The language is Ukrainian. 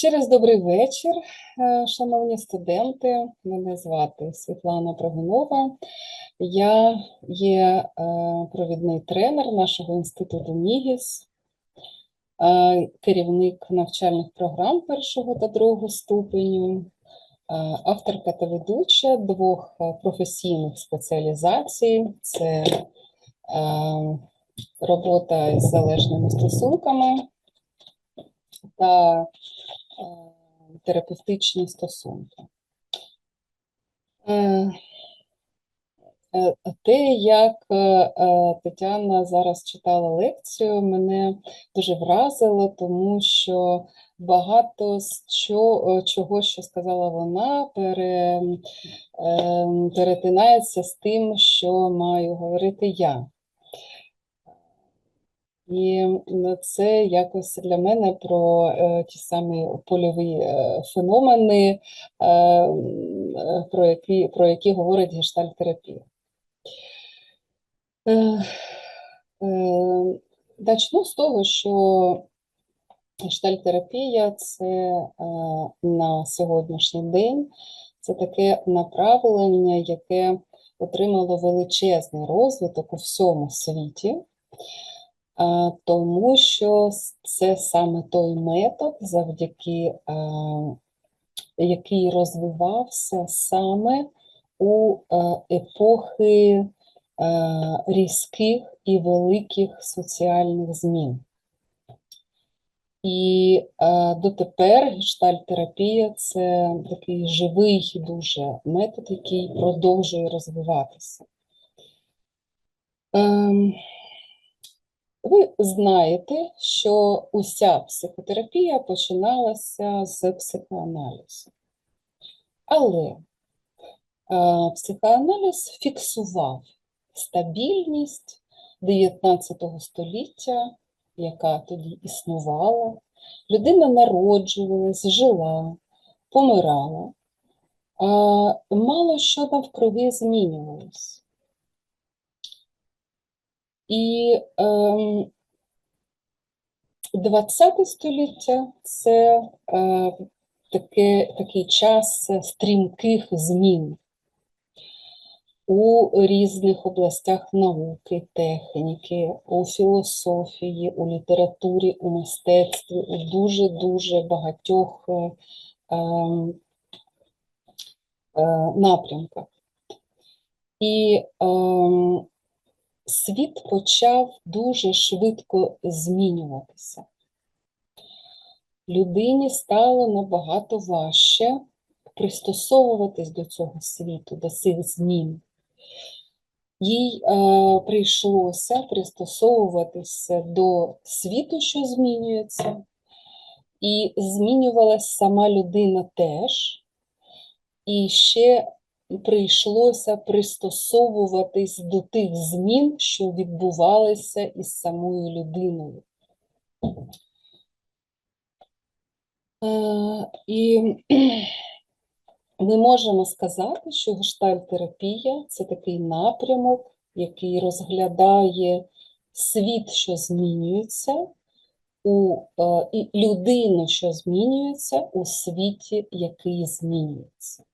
Ще раз добрий вечір, е, шановні студенти. Мене звати Світлана Прогунова. Я є е, провідний тренер нашого інституту МІГІС, е, керівник навчальних програм першого та другого ступеню, авторка та ведуча двох професійних спеціалізацій. Це робота з залежними стосунками та терапевтичні стосунки. Е, е, Те, як е, е, Тетяна зараз читала лекцію, мене дуже вразило, тому що багато з чого, що сказала вона, е, перетинається з тим, що маю говорити я. І це якось для мене про е, ті самі польові е, феномени, е, про які, про які говорить гештальтерапія. Начну з того, що гештальтерапія це на сьогоднішній день це таке направлення, яке отримало величезний розвиток у всьому світі. Тому що це саме той метод, завдяки який розвивався саме у епохи різких і великих соціальних змін. І дотепер гештальтерапія це такий живий дуже метод, який продовжує розвиватися. Ем, ви знаєте, що уся психотерапія починалася з психоаналізу. Але е, психоаналіз фіксував стабільність 19 століття, яка тоді існувала. Людина народжувалась, жила, помирала. А мало що навкруги змінювалось. І ем, 20 століття це е, таке, такий час стрімких змін у різних областях науки, техніки, у філософії, у літературі, у мистецтві, у дуже-дуже багатьох е, ем, е, напрямках. І ем, світ почав дуже швидко змінюватися. Людині стало набагато важче пристосовуватись до цього світу, до цих змін. Їй е, прийшлося пристосовуватися до світу, що змінюється, і змінювалась сама людина теж. І ще прийшлося пристосовуватись до тих змін, що відбувалися із самою людиною. Е, І ми можемо сказати, що гештальтерапія це такий напрямок, який розглядає світ, що змінюється, у, е, і людину, що змінюється у світі, який змінюється.